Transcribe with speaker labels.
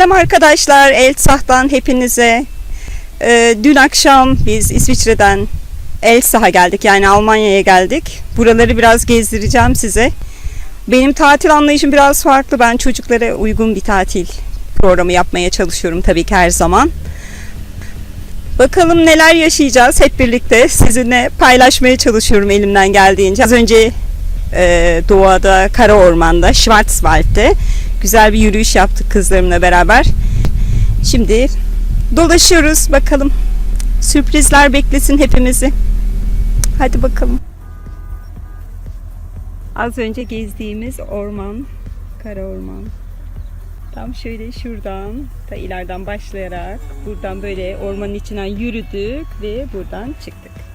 Speaker 1: Selam arkadaşlar, Elsah'tan hepinize. Ee, dün akşam biz İsviçre'den Elsah'a geldik, yani Almanya'ya geldik. Buraları biraz gezdireceğim size. Benim tatil anlayışım biraz farklı. Ben çocuklara uygun bir tatil programı yapmaya çalışıyorum tabii ki her zaman. Bakalım neler yaşayacağız hep birlikte sizinle paylaşmaya çalışıyorum elimden geldiğince. Az önce e, doğada, kara ormanda, Schwarzwald'de güzel bir yürüyüş yaptık kızlarımla beraber. Şimdi dolaşıyoruz bakalım. Sürprizler beklesin hepimizi. Hadi bakalım. Az önce gezdiğimiz orman, kara orman. Tam şöyle şuradan, ta ileriden başlayarak buradan böyle ormanın içinden yürüdük ve buradan çıktık.